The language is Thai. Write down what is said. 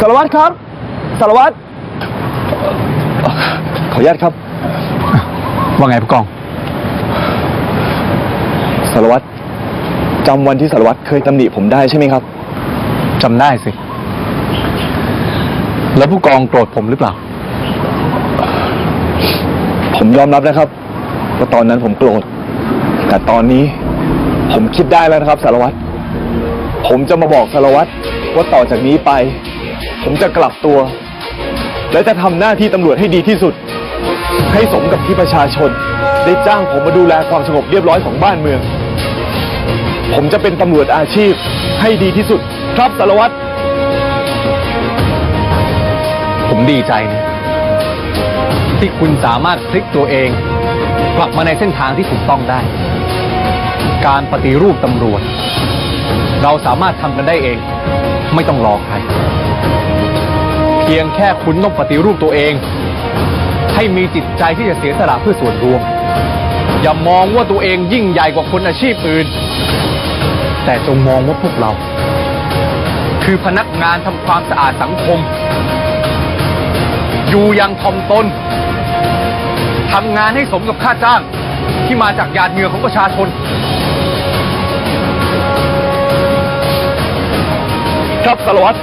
สารวัตรครับ สารวัตรขออนุญาตครับ ว่าไงผู้กอง สารวัตรจำวันที่สารวัตรเคยตำหนิผมได้ใช่ไหมครับจำได้สิ แล้วผู้กองโกรธผมหรือเปล่า ผมยอมรับนะครับว่าตอนนั้นผมโกรธ แต่ตอนนี้ผมคิดได้แล้วนะครับ สารวัตร ผมจะมาบอกสารวัตรว่าต่อจากนี้ไป ผมจะกลับตัว และจะทำหน้าที่ตำรวจให้ดีที่สุด ให้สมกับที่ประชาชน ได้จ้างผมมาดูแลความสงบเรียบร้อยของบ้านเมือง ผมจะเป็นตำรวจอาชีพให้ดีที่สุด ครับสารวัตรผมดีใจนะที่คุณสามารถพลิกตัวเอง กลับมาในเส้นทางที่ถูกต้องได้ การปฏิรูปตำรวจ เราสามารถทำกันได้เอง ไม่ต้องรอใคร เพียงแค่คุณต้องปฏิรูปตัวเอง ให้มีจิตใจที่จะเสียสละเพื่อส่วนรวม อย่ามองว่าตัวเองยิ่งใหญ่กว่าคนอาชีพอื่น แต่จงมองว่าพวกเรา คือพนักงานทำความสะอาดสังคม อยู่อยังทอมตนทำงานให้สมกับค่าจ้างที่มาจากหยาดเหงื่อของประชาชน ครับสารวัตร